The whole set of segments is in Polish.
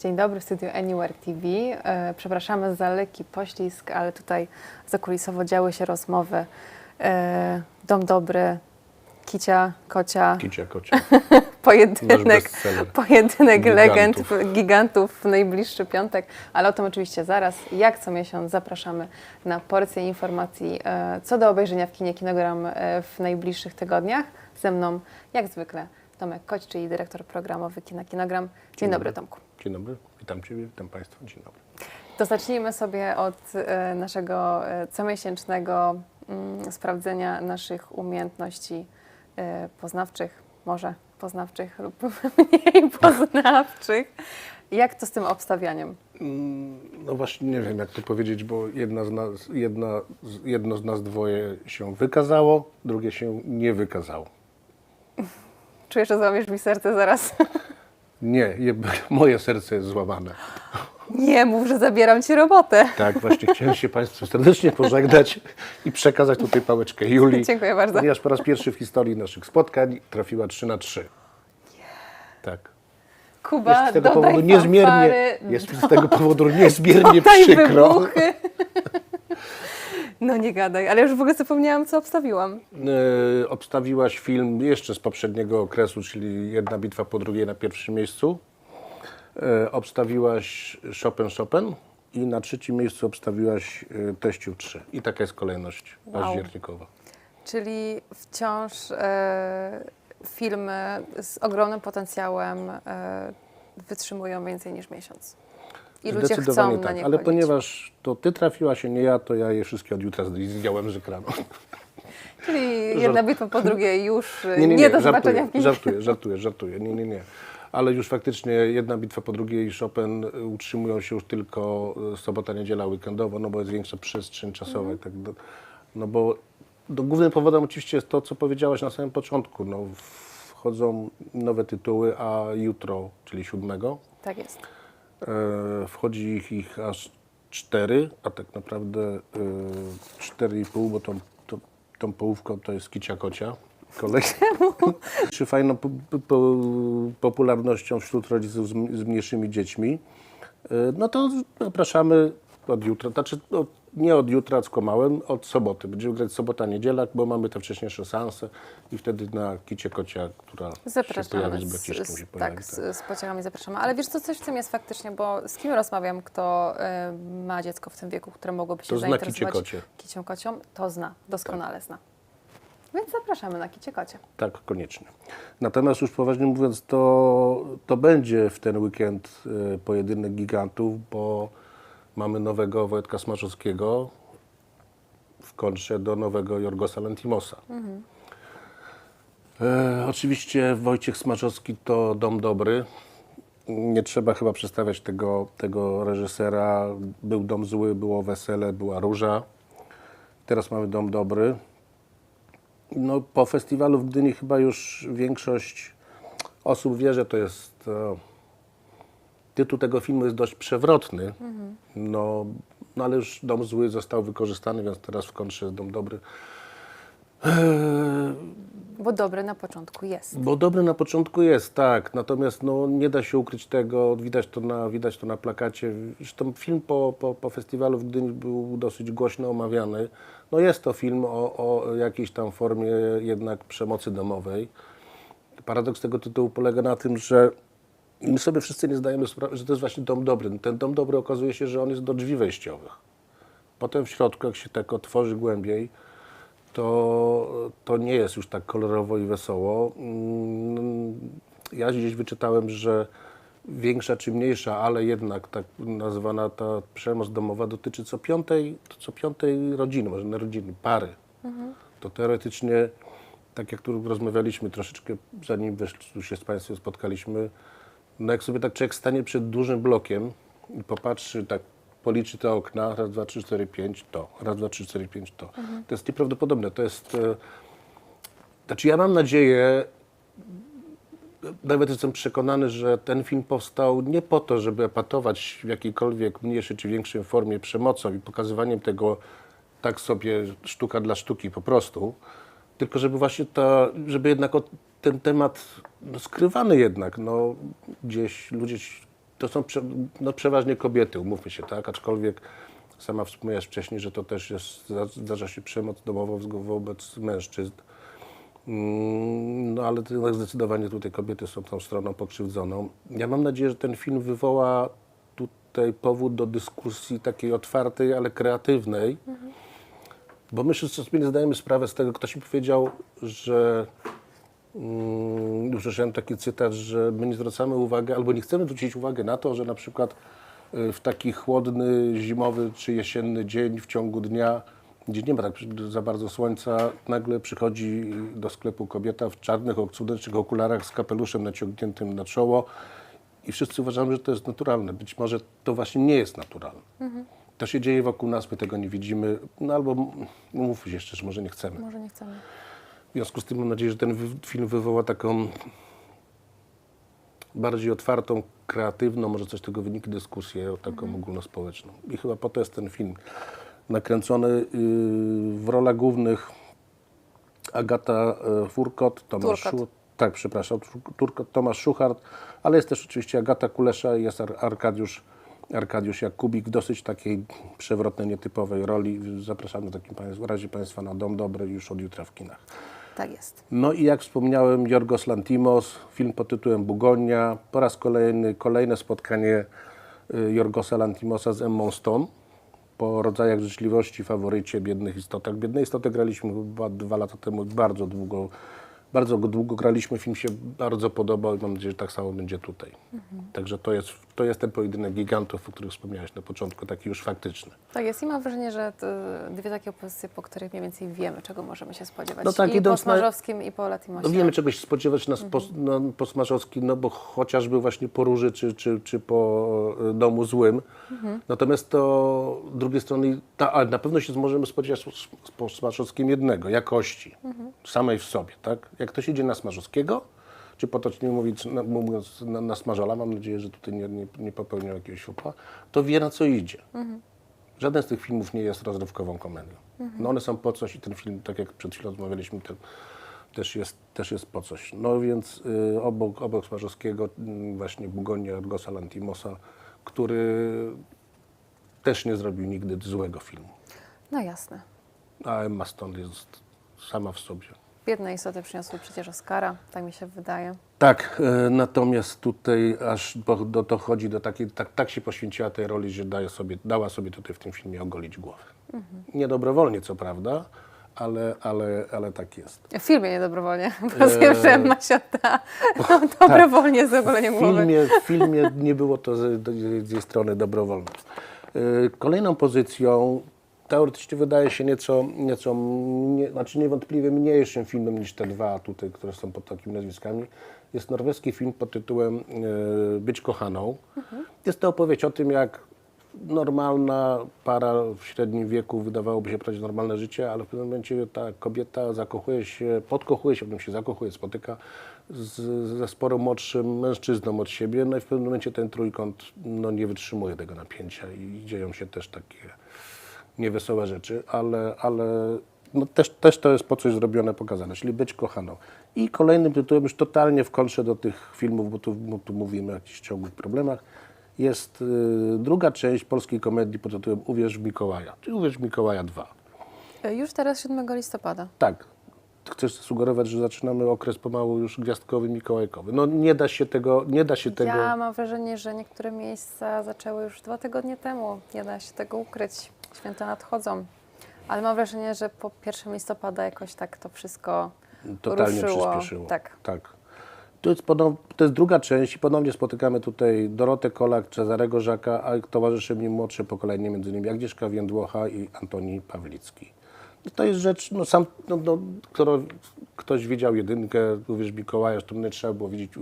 Dzień dobry w studiu Anywhere TV. E, Przepraszamy za lekki poślizg, ale tutaj zakulisowo działy się rozmowy. E, Dom dobry, kicia, kocia, Kicia kocia. Pojedynek, pojedynek Gigantów. legend, gigantów w najbliższy piątek, ale o tym oczywiście zaraz. Jak co miesiąc zapraszamy na porcję informacji e, co do obejrzenia w kinie Kinogram w najbliższych tygodniach. Ze mną jak zwykle Tomek Koć, czyli dyrektor programowy Kina Kinogram. Dzień, Dzień dobry. Tomku. Dzień dobry, witam Ciebie, witam Państwa. Dzień dobry. To zacznijmy sobie od e, naszego e, comiesięcznego mm, sprawdzenia naszych umiejętności e, poznawczych, może poznawczych lub mniej poznawczych. Jak to z tym obstawianiem? Mm, No właśnie nie wiem, jak to powiedzieć, bo jedna z nas, jedna, jedno z nas dwoje się wykazało, drugie się nie wykazało. Czujesz, że złamiesz mi serce zaraz? Nie, je, moje serce jest złamane. Nie mów, że zabieram ci robotę. Tak, właśnie chciałem się Państwu serdecznie pożegnać i przekazać tutaj pałeczkę Julii. Dziękuję bardzo. Ponieważ po raz pierwszy w historii naszych spotkań trafiła 3 na 3. Tak. Kuba, Jest z tego powodu niezmiernie, fanfary, jest z tego powodu niezmiernie przykro. wybuchy. No nie gadaj, ale już w ogóle zapomniałam, co obstawiłam. E, obstawiłaś film jeszcze z poprzedniego okresu, czyli Jedna bitwa po drugiej na pierwszym miejscu. E, obstawiłaś Chopin Chopin i na trzecim miejscu obstawiłaś e, Teściu 3. I taka jest kolejność Wow. październikowa. Czyli wciąż e, filmy z ogromnym potencjałem e, wytrzymują więcej niż miesiąc. I ludzie chcą Zdecydowanie na tak, ale chodzić. ponieważ to ty trafiłaś, a nie ja, to ja je wszystkie od jutra zdjąłem z ekranu. Czyli jedna bitwa po drugiej już Nie, nie, nie, nie, do zobaczenia żartuję, w żartuję, żartuję, żartuję, nie, nie, nie. Ale już faktycznie jedna bitwa po drugiej i Chopin y, utrzymują się już tylko y, sobota, niedziela, weekendowo, no bo jest większa przestrzeń czasowa i tak do, No bo do, głównym powodem oczywiście jest to, co powiedziałaś na samym początku. No, wchodzą nowe tytuły, a jutro, czyli siódmego, Tak jest. E, wchodzi ich, ich aż cztery, a tak naprawdę e, cztery i pół, bo tą, tą, tą połówką to jest kicia kocia. Kolej. Czy fajną po, po, popularnością wśród rodziców z, z mniejszymi dziećmi, e, no to zapraszamy od jutra, znaczy od, nie od jutra z komałem, od soboty. Będziemy grać sobota, niedziela, bo mamy te wcześniejsze seanse i wtedy na kicie kocia, która się Zapraszamy. pojawi z braciszką się pojawi. tak, z, z pociechami zapraszamy. Ale wiesz co, coś w tym jest faktycznie, bo z kim rozmawiam, kto e, ma dziecko w tym wieku, które mogłoby się To zainteresować kicie kocie. kicią kocią, to zna, doskonale zna. Więc zapraszamy na kicie kocie. Tak, koniecznie. Natomiast już poważnie mówiąc, to, to będzie w ten weekend e, pojedynek gigantów, bo mamy nowego Wojtka Smarzowskiego w kontrze do nowego Jorgosa Lentimosa. E, oczywiście Wojciech Smarzowski to dom dobry. Nie trzeba chyba przedstawiać tego, tego reżysera. Był dom zły, było wesele, była róża. Teraz mamy dom dobry. No, po festiwalu w Gdyni chyba już większość osób wie, że to jest. Tytuł tego filmu jest dość przewrotny. No, no, ale już dom zły został wykorzystany, więc teraz w kontrze jest dom dobry. Bo dobry na początku jest. Bo dobry na początku jest, tak. Natomiast no, nie da się ukryć tego, widać to na, widać to na plakacie. Zresztą film po, po, po festiwalu w Gdyni był dosyć głośno omawiany. No jest to film o, o jakiejś tam formie jednak przemocy domowej. Paradoks tego tytułu polega na tym, że my sobie wszyscy nie zdajemy sprawy, że to jest właśnie dom dobry. Ten dom dobry okazuje się, że on jest do drzwi wejściowych. Potem w środku, jak się tak otworzy głębiej, to, to nie jest już tak kolorowo i wesoło. Mm, Ja gdzieś wyczytałem, że większa czy mniejsza, ale jednak tak nazywana ta przemoc domowa dotyczy co piątej, co piątej rodziny, może nie rodziny, pary. To teoretycznie, tak jak tu rozmawialiśmy troszeczkę, zanim tu się z Państwem spotkaliśmy, no jak sobie tak człowiek stanie przed dużym blokiem i popatrzy, tak policzy te okna, raz, dwa, trzy, cztery, pięć, to, raz, dwa, trzy, cztery, pięć, to. To jest nieprawdopodobne. To jest, e, znaczy ja mam nadzieję, nawet jestem przekonany, że ten film powstał nie po to, żeby epatować w jakiejkolwiek mniejszej czy większej formie przemocą i pokazywaniem tego tak sobie sztuka dla sztuki po prostu, tylko żeby właśnie ta, żeby jednak ten temat skrywany jednak, no, gdzieś ludzie to są prze, no, przeważnie kobiety, umówmy się, tak? Aczkolwiek sama wspomniałaś wcześniej, że to też jest, zdarza się przemoc domowa wobec mężczyzn. Mm, No ale jednak zdecydowanie tutaj kobiety są tą stroną pokrzywdzoną. Ja mam nadzieję, że ten film wywoła tutaj powód do dyskusji takiej otwartej, ale kreatywnej. Bo my wszyscy sobie nie zdajemy sprawy z tego, ktoś mi powiedział, że usłyszałem taki cytat, że my nie zwracamy uwagi, albo nie chcemy zwrócić uwagi na to, że na przykład y, w taki chłodny, zimowy czy jesienny dzień w ciągu dnia, gdzie nie ma tak za bardzo słońca, nagle przychodzi do sklepu kobieta w czarnych, okcudecznych okularach z kapeluszem naciągniętym na czoło i wszyscy uważamy, że to jest naturalne. Być może to właśnie nie jest naturalne. To się dzieje wokół nas, my tego nie widzimy, no albo mówmy się szczerze, może nie chcemy. Może nie chcemy. W związku z tym mam nadzieję, że ten film wywoła taką bardziej otwartą, kreatywną, może coś z tego wyniknie dyskusję, taką ogólnospołeczną. I chyba po to jest ten film nakręcony yy, w rolach głównych Agata e, Furkot, Tomasz Turkot. Szu- tak, przepraszam, Turkot, Tomasz Szuchart, ale jest też oczywiście Agata Kulesza i jest Ar- Arkadiusz, Arkadiusz Jakubik w dosyć takiej przewrotnej, nietypowej roli. Zapraszamy w takim razie Państwa na Dom Dobry już od jutra w kinach. Tak jest. No i jak wspomniałem, Jorgos Lantimos, film pod tytułem Bugonia. Po raz kolejny, kolejne spotkanie y, Jorgosa Lantimosa z Emmą Stone. Po rodzajach życzliwości, faworycie, biednych istotach. Biedne istoty graliśmy chyba dwa lata temu, bardzo długo. Bardzo go długo graliśmy, film się bardzo podobał i mam nadzieję, że tak samo będzie tutaj. Także to jest, to jest ten pojedynek gigantów, o których wspomniałeś na początku, taki już faktyczny. Tak jest i mam wrażenie, że dwie takie pozycje, po których mniej więcej wiemy, czego możemy się spodziewać. No tak, I po idąc na- Smarzowskim i po Latimosie. No wiemy czegoś spodziewać nas po, no, po Smarzowskim, no bo chociażby właśnie po Róży czy, czy, czy po e, Domu Złym. Natomiast to z drugiej strony, ta, ale na pewno się możemy spodziewać po Smarzowskim jednego, jakości samej w sobie, tak? Jak ktoś idzie na Smarzowskiego, czy potocznie mówiąc, na, mówiąc na, na Smażola, mam nadzieję, że tutaj nie, nie, nie popełniał jakiegoś fopła, to wie na co idzie. Żaden z tych filmów nie jest rozrywkową komedią. No one są po coś i ten film, tak jak przed chwilą rozmawialiśmy, ten, też, jest, też jest po coś. No więc y, obok, obok Smarzowskiego y, właśnie Bugonia Argosa Lantimosa, który też nie zrobił nigdy złego filmu. No jasne. A Emma Stone jest sama w sobie. Biedne istoty przyniosły przecież Oscara, tak mi się wydaje. Tak, e, natomiast tutaj aż bo, do, dochodzi do takiej, tak, tak się poświęciła tej roli, że daje sobie, dała sobie tutaj w tym filmie ogolić głowę. Niedobrowolnie co prawda, ale, ale, ale tak jest. W filmie niedobrowolnie. Rozumiem, że Emma się odda dobrowolnie z ogoleniem W głowy. filmie, w filmie nie było to z, z jej strony dobrowolne. E, Kolejną pozycją, teoretycznie wydaje się nieco, nieco nie, znaczy niewątpliwie mniejszym filmem niż te dwa tutaj, które są pod takimi nazwiskami, jest norweski film pod tytułem e, Być kochaną. Jest to opowieść o tym, jak normalna para w średnim wieku wydawałoby się prowadzić normalne życie, ale w pewnym momencie ta kobieta zakochuje się, podkochuje się, potem się zakochuje, spotyka z, ze sporo młodszym mężczyzną od siebie, no i w pewnym momencie ten trójkąt no, nie wytrzymuje tego napięcia i dzieją się też takie niewesołe rzeczy, ale, ale no też, też to jest po coś zrobione, pokazane, czyli być kochaną. I kolejnym tytułem, już totalnie w kontrze do tych filmów, bo tu, bo tu mówimy o jakichś ciągłych problemach, jest y, druga część polskiej komedii pod tytułem Uwierz w Mikołaja, czyli Uwierz w Mikołaja 2. E, Już teraz 7 listopada. Tak, chcesz sugerować, że zaczynamy okres pomału już gwiazdkowy, mikołajkowy. No nie da się tego, nie da się tego... Ja mam wrażenie, że niektóre miejsca zaczęły już dwa tygodnie temu. Nie da się tego ukryć. Święta nadchodzą. Ale mam wrażenie, że po 1 listopada jakoś tak to wszystko totalnie ruszyło. przyspieszyło. Tak. tak. To jest, to jest druga część i ponownie spotykamy tutaj Dorotę Kolak, Cezarego Żaka, a towarzyszy mi młodsze pokolenie, między innymi Agnieszka Więdłocha i Antoni Pawlicki. To jest rzecz, no sam, no, no, którą ktoś widział jedynkę, uwierz Mikołaja, to nie trzeba było widzieć,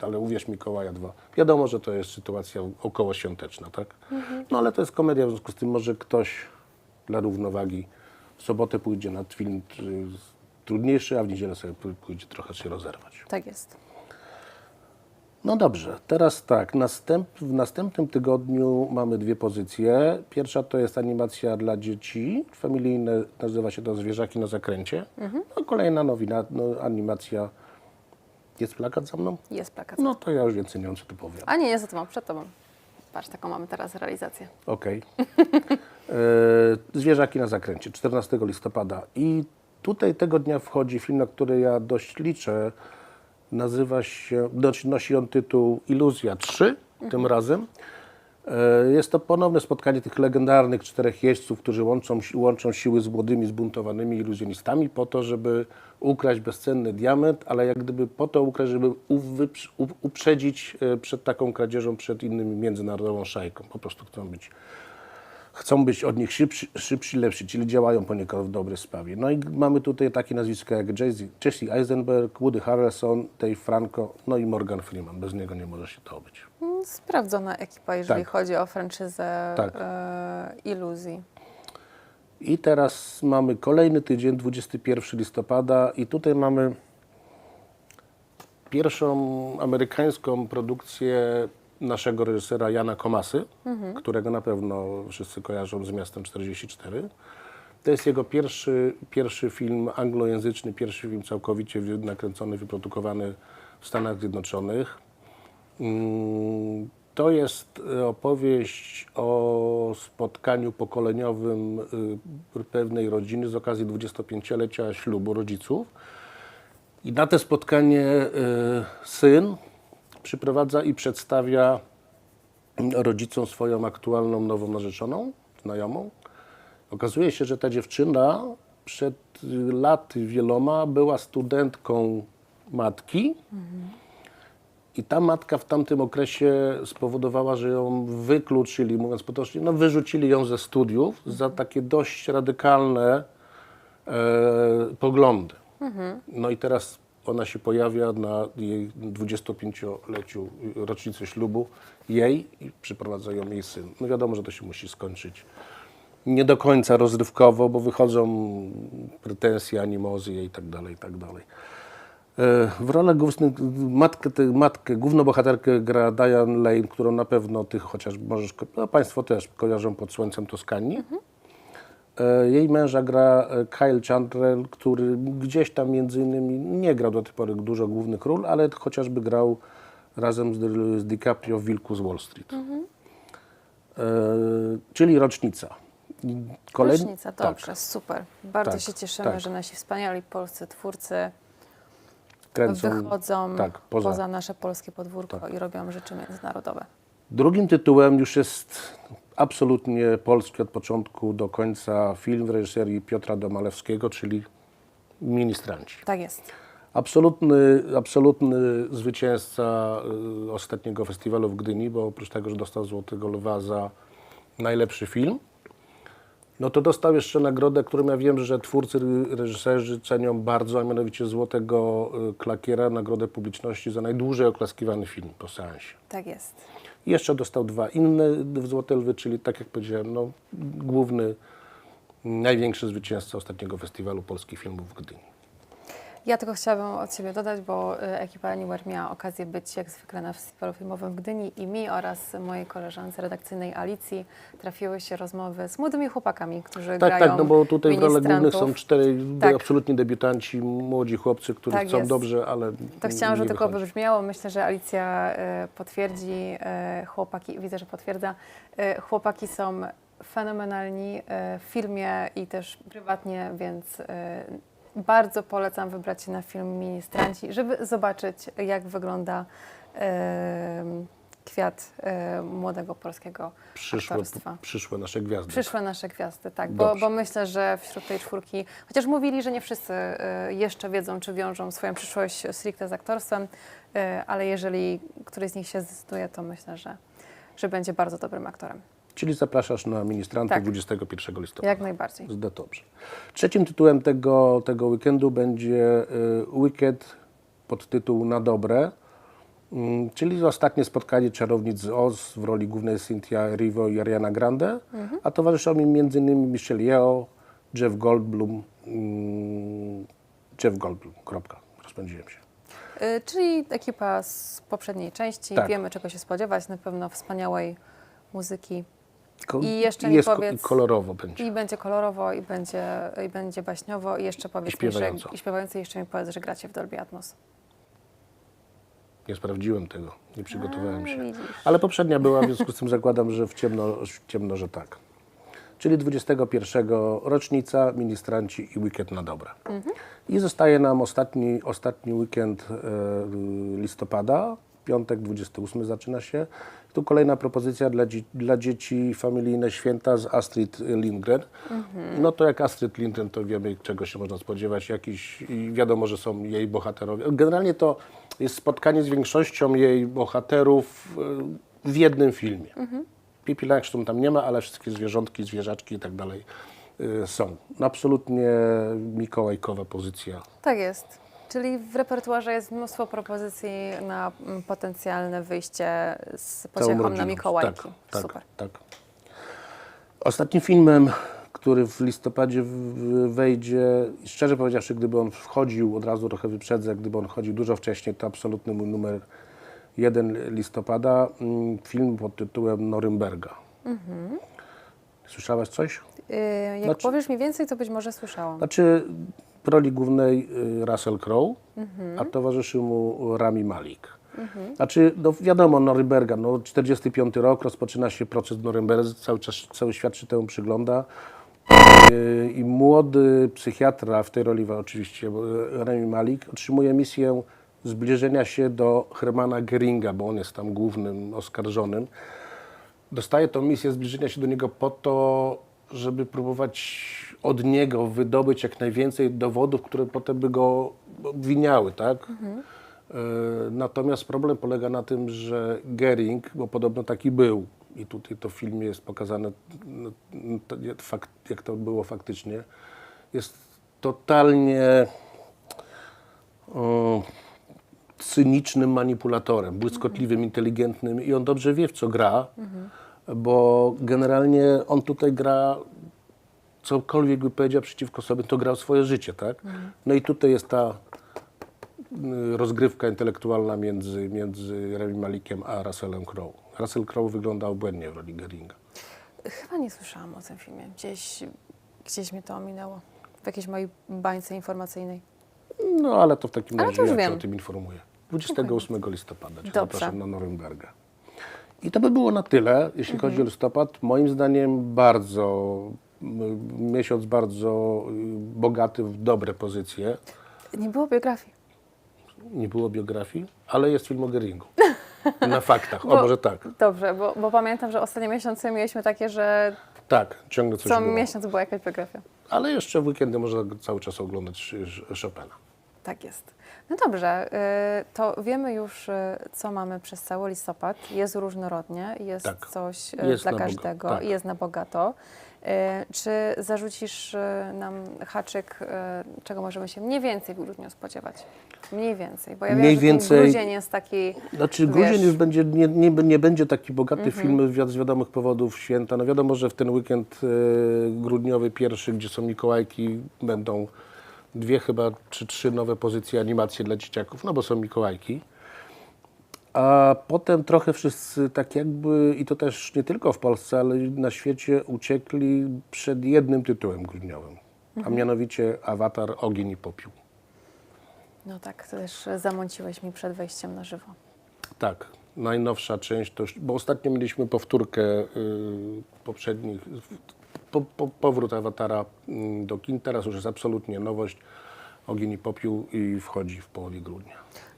ale uwierz Mikołaja dwa. Wiadomo, że to jest sytuacja około świąteczna, tak? No ale to jest komedia, w związku z tym może ktoś dla równowagi w sobotę pójdzie na film y, trudniejszy, a w niedzielę sobie pó- pójdzie trochę się rozerwać. Tak jest. No dobrze, teraz tak, następ, w następnym tygodniu mamy dwie pozycje. Pierwsza to jest animacja dla dzieci, familijne, nazywa się to Zwierzaki na zakręcie. No, kolejna nowina, no, animacja. Jest plakat za mną? Jest plakat. No to ja już więcej nie wiem, co tu powiem. A nie, jest za tobą, przed tobą. Patrz, taką mamy teraz realizację. Okej. E, Zwierzaki na zakręcie, 14 listopada. I tutaj tego dnia wchodzi film, na który ja dość liczę. Nazywa się, nosi- on tytuł Iluzja 3 tym razem. E, Jest to ponowne spotkanie tych legendarnych czterech jeźdźców, którzy łączą, łączą siły z młodymi, zbuntowanymi iluzjonistami po to, żeby ukraść bezcenny diament, ale jak gdyby po to ukraść, żeby uprzedzić e, przed taką kradzieżą, przed innymi międzynarodową szajką. Po prostu chcą być chcą być od nich szybsi, szybsi, lepsi, czyli działają poniekąd w dobrej sprawie. No i mamy tutaj takie nazwiska jak Jesse, Eisenberg, Woody Harrelson, Dave Franco, no i Morgan Freeman. Bez niego nie może się to obyć. Mm, Sprawdzona ekipa, jeżeli Tak. chodzi o franczyzę Tak. e, iluzji. I teraz mamy kolejny tydzień, 21 listopada i tutaj mamy pierwszą amerykańską produkcję naszego reżysera Jana Komasy, którego na pewno wszyscy kojarzą z Miastem 44. To jest jego pierwszy, pierwszy film anglojęzyczny, pierwszy film całkowicie nakręcony, wyprodukowany w Stanach Zjednoczonych. Mm, To jest e, opowieść o spotkaniu pokoleniowym y, pewnej rodziny z okazji 25-lecia ślubu rodziców. I na to spotkanie y, syn przyprowadza i przedstawia rodzicom swoją aktualną nową narzeczoną, znajomą. Okazuje się, że ta dziewczyna przed laty wieloma była studentką matki. I ta matka w tamtym okresie spowodowała, że ją wykluczyli, mówiąc potocznie, no wyrzucili ją ze studiów za takie dość radykalne e, poglądy. No i teraz ona się pojawia na jej 25-leciu rocznicy ślubu jej i przyprowadza ją jej syn. No wiadomo, że to się musi skończyć nie do końca rozrywkowo, bo wychodzą pretensje, animozy i tak dalej, i tak dalej. E, W głównych, matkę, matkę, główną bohaterkę gra Diane Lane, którą na pewno ty chociaż możesz, no Państwo też kojarzą pod Słońcem Toskanii. E, Jej męża gra e, Kyle Chandler, który gdzieś tam między innymi nie grał do tej pory dużo głównych ról, ale chociażby grał razem z, z DiCaprio w Wilku z Wall Street. E, czyli rocznica. Kolej- Rocznica, tak. dobrze, super. Bardzo Tak, się cieszymy, tak. że nasi wspaniali polscy twórcy kręcą wychodzą tak, poza. poza. nasze polskie podwórko i robią rzeczy międzynarodowe. Drugim tytułem już jest absolutnie polski od początku do końca film w reżyserii Piotra Domalewskiego, czyli Ministranci. Tak jest. Absolutny, absolutny zwycięzca y, ostatniego festiwalu w Gdyni, bo oprócz tego, że dostał Złotego Lwa za najlepszy film, no to dostał jeszcze nagrodę, którą ja wiem, że twórcy, reżyserzy cenią bardzo, a mianowicie Złotego y, Klakiera, nagrodę publiczności za najdłużej oklaskiwany film po seansie. Tak jest. Jeszcze dostał dwa inne Złote Lwy, czyli tak jak powiedziałem, no, główny, największy zwycięzca ostatniego festiwalu polskich filmów w Gdyni. Ja tylko chciałabym od siebie dodać, bo y, ekipa Anywhere miała okazję być jak zwykle na festiwalu filmowym w Gdyni i mi oraz mojej koleżance redakcyjnej Alicji trafiły się rozmowy z młodymi chłopakami, którzy Tak, grają tak, no bo tutaj w rolach głównych są cztery Tak. absolutni debiutanci, młodzi chłopcy, którzy Tak chcą jest. dobrze, ale To chciałam, żeby tylko wybrzmiało. Myślę, że Alicja e, potwierdzi. e, Chłopaki, widzę, że potwierdza. Chłopaki są fenomenalni w filmie i też prywatnie, więc bardzo polecam wybrać się na film Ministranci, żeby zobaczyć, jak wygląda e, kwiat e, młodego polskiego Przyszłe, aktorstwa. przyszłe nasze gwiazdy. Przyszłe nasze gwiazdy, tak, bo, bo myślę, że wśród tej czwórki, chociaż mówili, że nie wszyscy y, jeszcze wiedzą, czy wiążą swoją przyszłość stricte z aktorstwem, y, ale jeżeli któryś z nich się zdecyduje, to myślę, że, że będzie bardzo dobrym aktorem. Czyli zapraszasz na ministrantów Tak. 21 listopada. Jak najbardziej. Zda dobrze. Trzecim tytułem tego, tego weekendu będzie y, Wicked pod tytuł Na dobre, Mm, czyli ostatnie spotkanie czarownic z Oz w roli głównej Cynthia Erivo i Ariana Grande, a towarzyszą im m.in. Michelle Yeoh, Jeff Goldblum, mm, Jeff Goldblum, kropka, rozpędziłem się. Y, czyli ekipa z poprzedniej części, Tak. wiemy czego się spodziewać, na pewno wspaniałej muzyki Ko- I jeszcze i mi jest ko- powiedz- i kolorowo będzie. i będzie kolorowo, i będzie, i będzie baśniowo i jeszcze powiedz mi, że, śpiewająco. i śpiewająco i jeszcze mi powiedz, że gracie w Dolby Atmos. Nie sprawdziłem tego, nie przygotowałem A, się. widzisz. Ale poprzednia była, w związku z tym zakładam, że w ciemno, w ciemno że tak. Czyli 21 rocznica, ministranci i weekend na dobre. I zostaje nam ostatni, ostatni weekend e, listopada, piątek 28 zaczyna się. Tu kolejna propozycja dla, dla dzieci, familijne święta z Astrid Lindgren. No to jak Astrid Lindgren, to wiemy czego się można spodziewać. Jakiś, I wiadomo, że są jej bohaterowie. Generalnie to jest spotkanie z większością jej bohaterów e, w jednym filmie. Pippi Langström tam nie ma, ale wszystkie zwierzątki, zwierzaczki i tak dalej y, są. Absolutnie mikołajkowa pozycja. Tak jest. Czyli w repertuarze jest mnóstwo propozycji na mm, potencjalne wyjście z pociechą na. Mikołajki. Tak, tak, Super. tak. Ostatnim filmem, który w listopadzie wejdzie, szczerze powiedziawszy, gdyby on wchodził, od razu trochę wyprzedzę, gdyby on chodził dużo wcześniej, to absolutny mój numer jeden listopada, mm, film pod tytułem Norymberga. Mhm. Słyszałaś coś? Yy, jak Znaczy- powiesz mi więcej, to być może słyszałam. Znaczy, w roli głównej y, Russell Crowe, Mhm. a towarzyszy mu Rami Malik. Znaczy, no wiadomo, Norymberga, no 45 rok, rozpoczyna się proces w cały, czas, cały świat się temu przygląda. Y, I młody psychiatra, w tej roli oczywiście y, Rami Malik, otrzymuje misję zbliżenia się do Hermana Geringa, bo on jest tam głównym oskarżonym. Dostaje tą misję zbliżenia się do niego po to, żeby próbować od niego wydobyć jak najwięcej dowodów, które potem by go obwiniały, tak? E, Natomiast problem polega na tym, że Gering, bo podobno taki był, i tutaj to w filmie jest pokazane, no, no, jak to było faktycznie, jest totalnie cynicznym manipulatorem, błyskotliwym, inteligentnym i on dobrze wie, w co gra, bo generalnie on tutaj gra cokolwiek by powiedział przeciwko sobie, to gra o swoje życie, tak? No i tutaj jest ta y, rozgrywka intelektualna między, między Remi Malikiem a Russellem Crowe. Russell Crowe wygląda obłędnie w roli Geringa. Chyba nie słyszałam o tym filmie. Gdzieś, gdzieś mnie to ominęło. W jakiejś mojej bańce informacyjnej. No ale to w takim Ale razie ja o tym informuję. 28 listopada cię zapraszam na Norymberga. I to by było na tyle, jeśli Mhm. chodzi o listopad. Moim zdaniem bardzo, miesiąc bardzo y, bogaty w dobre pozycje. Nie było biografii. Nie było biografii, ale jest film o Geringu. Na faktach, o Bo- może tak. Dobrze, bo, bo pamiętam, że ostatnie miesiące mieliśmy takie, że Tak, ciągle coś co było. miesiąc była jakaś biografia. Ale jeszcze w weekendy można cały czas oglądać Chopina. Tak jest. No dobrze, y, to wiemy już, y, co mamy przez cały listopad. Jest różnorodnie, jest Tak. coś y, Jest dla każdego tak. i jest na bogato. Czy zarzucisz nam haczyk, czego możemy się mniej więcej w grudniu spodziewać? Mniej więcej, bo ja Mniej wiem, że więcej- ten grudzień jest taki... Znaczy, Wiesz. grudzień już będzie, nie, nie, nie będzie taki bogaty Mhm. film wi- z wiadomych powodów święta. No wiadomo, że w ten weekend grudniowy, pierwszy, gdzie są Mikołajki, będą dwie chyba, czy trzy nowe pozycje, animacje dla dzieciaków, no bo są Mikołajki. A potem trochę wszyscy tak jakby, i to też nie tylko w Polsce, ale na świecie uciekli przed jednym tytułem grudniowym, Mhm. a mianowicie Awatar, Ogień i Popiół. No tak, to też zamąciłeś mi przed wejściem na żywo. Tak, najnowsza część, to bo ostatnio mieliśmy powtórkę y, poprzednich, po, po, powrót awatara y, do kin, teraz już jest absolutnie nowość, ogień i popiół i wchodzi w połowie grudnia.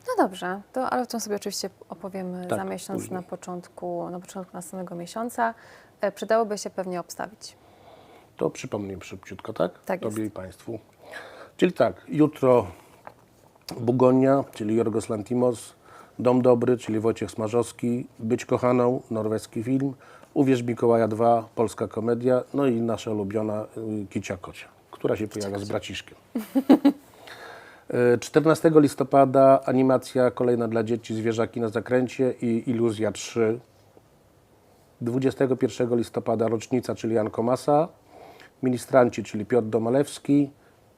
No dobrze, to, ale o tym sobie oczywiście opowiemy Tak, za miesiąc później. na początku, na początku następnego miesiąca. E, Przydałoby się pewnie obstawić. To przypomnę szybciutko, tak? Tak Tobie jest. i Państwu. Czyli tak, jutro Bugonia, czyli Jorgos Lantimos, Dom Dobry, czyli Wojciech Smarzowski, Być kochaną, norweski film, Uwierz Mikołaja 2, polska komedia, no i nasza ulubiona y, Kicia Kocia, która się pojawia z braciszkiem. Y, 14 listopada animacja kolejna dla dzieci Zwierzaki na zakręcie i Iluzja 3. 21 listopada rocznica, czyli Jan Komasa, ministranci, czyli Piotr Domalewski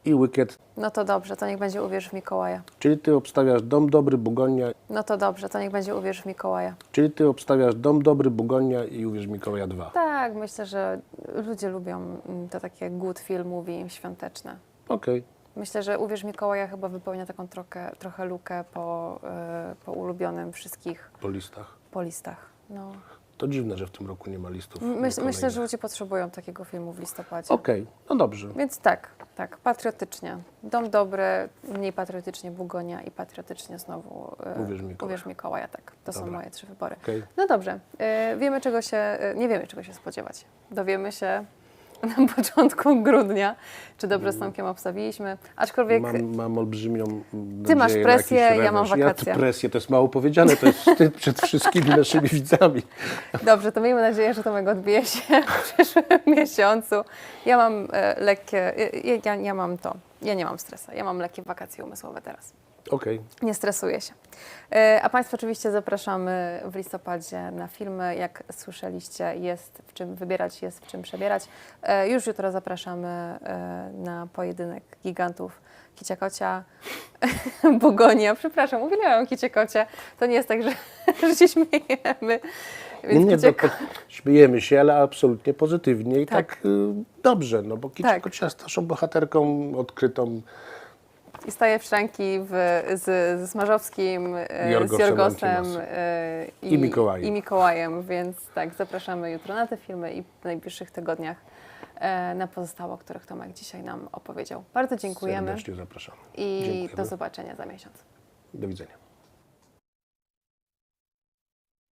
i Łykiet, No to dobrze, to niech będzie Uwierz w Mikołaja. czyli ty obstawiasz Dom Dobry, Bugonia, No to dobrze, to niech będzie Uwierz w Mikołaja. czyli ty obstawiasz Dom Dobry, Bugonia i Uwierz Mikołaja 2. Tak, myślę, że ludzie lubią mm, to takie good feel movie świąteczne. Okej, Myślę, że Uwierz Mikołaja chyba wypełnia taką trochę, trochę lukę po, e, po ulubionym wszystkich Po listach. po listach. No. To dziwne, że w tym roku nie ma listów. Myśl, myślę, że ludzie potrzebują takiego filmu w listopadzie. Okej, no dobrze. Więc tak, tak, patriotycznie. Dom dobry, mniej patriotycznie Bugonia i patriotycznie znowu e, Uwierz Mikołaja. Uwierz Mikołaja, tak. To są Dobra. moje trzy wybory. Okej. No dobrze, e, wiemy czego się, e, nie wiemy czego się spodziewać. Dowiemy się na początku grudnia, czy dobrze z Tomkiem obstawiliśmy, aczkolwiek Mam, mam olbrzymią Ty masz presję, ja mam wakacje. Ja presję, to jest mało powiedziane, to jest wstyd przed wszystkimi naszymi widzami. dobrze, to miejmy nadzieję, że Tomek odbije się w przyszłym miesiącu. Ja mam e, lekkie, ja, ja, ja mam to, ja nie mam stresa, ja mam lekkie wakacje umysłowe teraz. Okej, Nie stresuję się. E, A Państwa oczywiście zapraszamy w listopadzie na filmy. Jak słyszeliście, jest w czym wybierać, jest w czym przebierać. E, Już jutro zapraszamy e, na pojedynek gigantów Kiciakocia, Bugonia. Przepraszam, uwielbiam Kiciekocie. To nie jest tak, że, że się śmiejemy. Więc nie, to, to śmiejemy się, ale absolutnie pozytywnie i Tak. tak, y, dobrze, no bo Kiciko Tak. jest naszą bohaterką odkrytą. I staję w szranki w, z, z Smarzowskim, e, z Jorgosem Jorgosem Lantimos. e, I Mikołajem. i Mikołajem, więc tak, zapraszamy jutro na te filmy i w najbliższych tygodniach e, na pozostałe, o których Tomek dzisiaj nam opowiedział. Bardzo dziękujemy Serdecznie zapraszam. i Dziękujemy. do zobaczenia za miesiąc. Do widzenia.